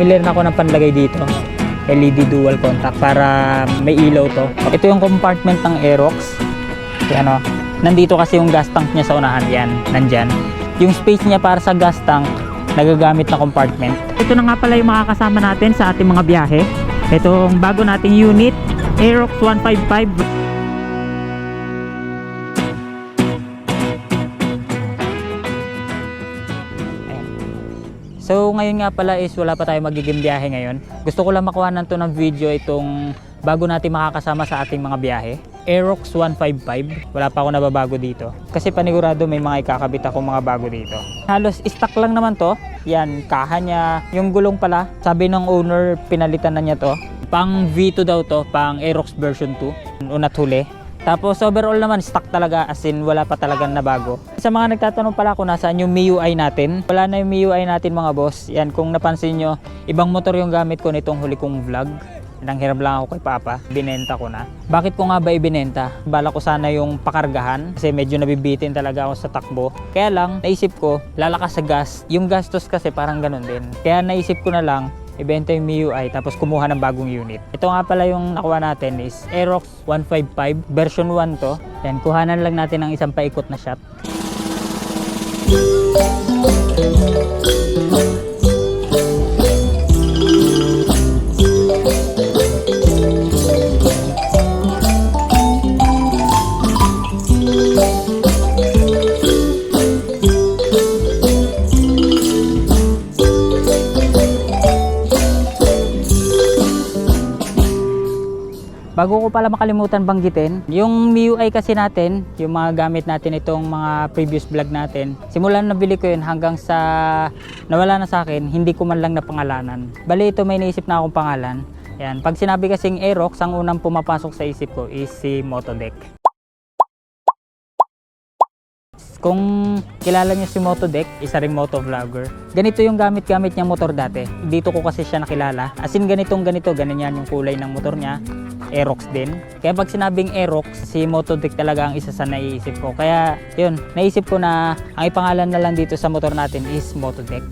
bumili rin ako ng panlagay dito. LED dual contact para may ilaw to. Ito yung compartment ng Aerox. Yan o. Nandito kasi yung gas tank niya sa unahan. Yan, nandyan. Yung space niya para sa gas tank, nagagamit na compartment. Ito na nga pala yung makakasama natin sa ating mga biyahe. Itong bago nating unit, Aerox 155. So ngayon nga pala is wala pa tayo magiging biyahe ngayon. Gusto ko lang makuha to ng video itong bago natin makakasama sa ating mga biyahe. Aerox 155. Wala pa ako nababago dito. Kasi panigurado may mga ikakabit ako mga bago dito. Halos stock lang naman to. Yan, kaha niya. Yung gulong pala, sabi ng owner, pinalitan na niya to. Pang V2 daw to, pang Aerox version 2. Unat huli. Tapos overall naman stock talaga as in wala pa talagang nabago. Sa mga nagtatanong pala kung nasaan yung MIUI natin, wala na yung MIUI natin mga boss. Yan kung napansin nyo, ibang motor yung gamit ko nitong huli kong vlog. Nanghiram lang ako kay Papa, binenta ko na. Bakit ko nga ba ibinenta? Bala ko sana yung pakargahan kasi medyo nabibitin talaga ako sa takbo. Kaya lang, naisip ko, lalakas sa gas. Yung gastos kasi parang ganun din. Kaya naisip ko na lang, ibenta yung MIUI tapos kumuha ng bagong unit. Ito nga pala yung nakuha natin is Aerox 155 version 1 to. Yan, kuhanan lang natin ng isang paikot na shot. Bago ko pala makalimutan banggitin, yung MIUI kasi natin, yung mga gamit natin itong mga previous vlog natin, simulan na bili ko yun hanggang sa nawala na sa akin, hindi ko man lang napangalanan. Bali ito may naisip na akong pangalan. Yan, pag sinabi kasing Aerox, ang unang pumapasok sa isip ko is si Motodeck. Kung kilala niyo si Motodeck, isa ring motovlogger. Ganito yung gamit-gamit niyang motor dati. Dito ko kasi siya nakilala. As in ganitong ganito, ganyan yung kulay ng motor niya. Aerox din. Kaya pag sinabing Aerox, si Motodeck talaga ang isa sa naiisip ko. Kaya yun, naisip ko na ang ipangalan na lang dito sa motor natin is Motodeck.